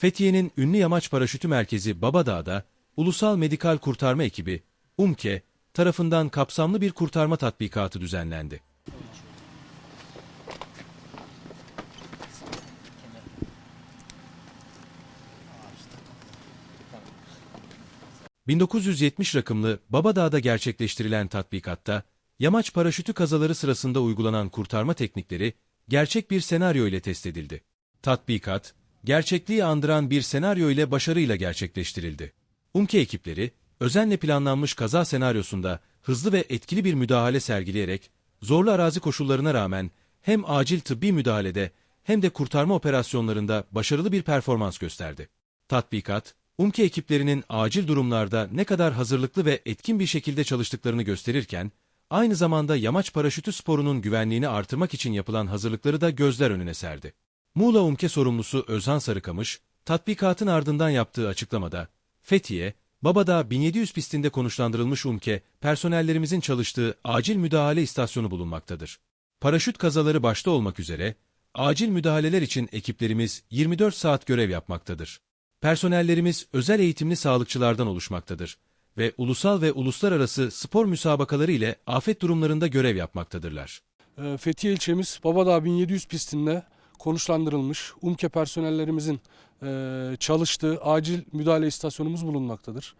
Fethiye'nin ünlü yamaç paraşütü merkezi Babadağ'da Ulusal Medikal Kurtarma Ekibi UMKE tarafından kapsamlı bir kurtarma tatbikatı düzenlendi. ...1970 rakımlı Babadağ'da gerçekleştirilen tatbikatta... ...yamaç paraşütü kazaları sırasında uygulanan kurtarma teknikleri... ...gerçek bir senaryo ile test edildi. Tatbikat, gerçekliği andıran bir senaryo ile başarıyla gerçekleştirildi. UMKE ekipleri, özenle planlanmış kaza senaryosunda hızlı ve etkili bir müdahale sergileyerek, zorlu arazi koşullarına rağmen hem acil tıbbi müdahalede hem de kurtarma operasyonlarında başarılı bir performans gösterdi. Tatbikat, UMKE ekiplerinin acil durumlarda ne kadar hazırlıklı ve etkin bir şekilde çalıştıklarını gösterirken, aynı zamanda yamaç paraşütü sporunun güvenliğini artırmak için yapılan hazırlıkları da gözler önüne serdi. Muğla UMKE sorumlusu Özhan Sarıkamış, tatbikatın ardından yaptığı açıklamada, Fethiye, Babadağ 1700 pistinde konuşlandırılmış UMKE, personellerimizin çalıştığı acil müdahale istasyonu bulunmaktadır. Paraşüt kazaları başta olmak üzere, acil müdahaleler için ekiplerimiz 24 saat görev yapmaktadır. Personellerimiz özel eğitimli sağlıkçılardan oluşmaktadır ve ulusal ve uluslararası spor müsabakaları ile afet durumlarında görev yapmaktadırlar. Ee, Fethiye ilçemiz Babadağ 1700 pistinde konuşlandırılmış UMKE personellerimizin e, çalıştığı acil müdahale istasyonumuz bulunmaktadır.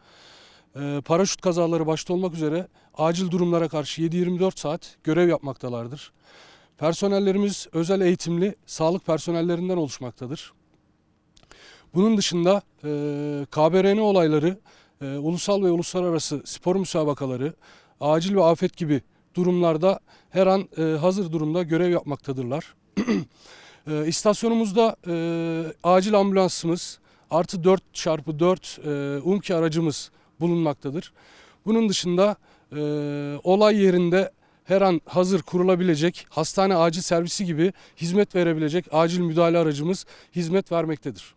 E, Paraşüt kazaları başta olmak üzere acil durumlara karşı 7-24 saat görev yapmaktalardır. Personellerimiz özel eğitimli sağlık personellerinden oluşmaktadır. Bunun dışında e, KBRN olayları, e, ulusal ve uluslararası spor müsabakaları, acil ve afet gibi durumlarda her an hazır durumda görev yapmaktadırlar. e, istasyonumuzda e, acil ambulansımız artı 4 çarpı 4 e, UMKE aracımız bulunmaktadır. Bunun dışında e, olay yerinde her an hazır kurulabilecek hastane acil servisi gibi hizmet verebilecek acil müdahale aracımız hizmet vermektedir.